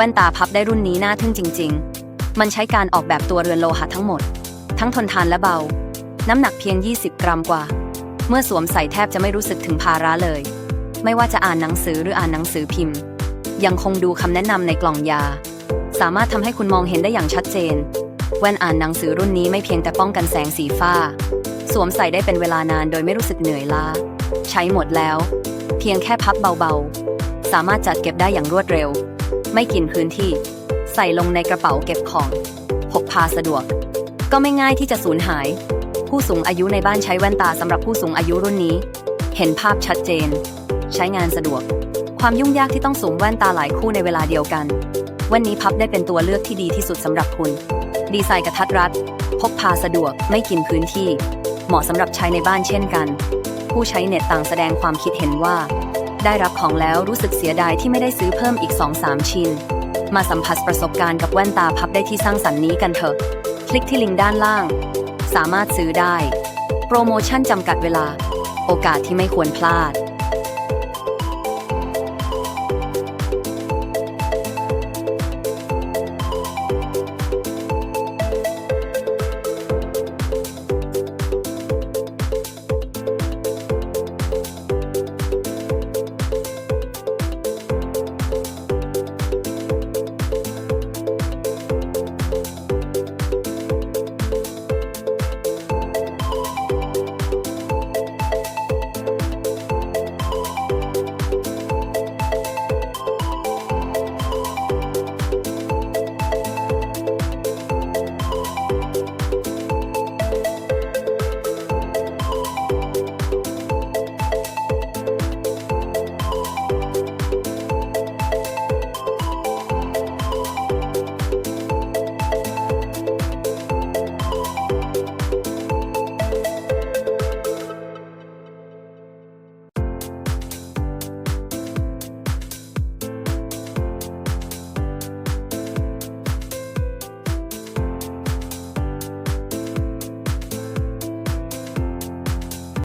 แว่นตาพับได้รุ่นนี้น่าทึ่งจริง ๆ มันใช้การออกแบบตัวเรือนโลหะทั้งหมด ทั้งทนทานและเบา น้ำหนักเพียง 20 กรัมกว่า เมื่อสวมใส่แทบจะไม่รู้สึกถึงภาระเลย ไม่ว่าจะอ่านหนังสือหรืออ่านหนังสือพิมพ์ ยังคงดูคำแนะนำในกล่องยา สามารถทำให้คุณมองเห็นได้อย่างชัดเจน แว่นอ่านหนังสือรุ่นนี้ไม่เพียงแต่ป้องกันแสงสีฟ้า สวมใส่ได้เป็นเวลานานโดยไม่รู้สึกเหนื่อยล้า ใช้หมดแล้ว เพียงแค่พับเบาๆ สามารถจัดเก็บได้อย่างรวดเร็ว ไม่กินพื้นที่ ใส่ลงในกระเป๋าเก็บของ พกพาสะดวก ก็ไม่ง่ายที่จะสูญหาย ผู้สูงอายุในบ้านใช้แว่นตาสำหรับผู้สูงอายุรุ่นนี้ เห็นภาพชัดเจน ใช้งานสะดวก ความยุ่งยากที่ต้องสวมแว่นตาหลายคู่ในเวลาเดียวกัน วันนี้พับได้เป็นตัวเลือกที่ดีที่สุดสำหรับคุณ ดีไซน์กระทัดรัด พกพาสะดวก ไม่กินพื้นที่ เหมาะสำหรับใช้ในบ้านเช่นกัน ผู้ใช้เน็ตต่างแสดงความคิดเห็นว่า ได้รับของแล้วรู้สึกเสียดายที่ไม่ได้ซื้อเพิ่มอีก 2-3 ชิ้น มาสัมผัสประสบการณ์กับแว่นตาพับได้ที่สร้างสรรค์นี้กันเถอะ คลิกที่ลิงก์ด้านล่าง สามารถซื้อได้ โปรโมชั่นจำกัดเวลา โอกาสที่ไม่ควรพลาด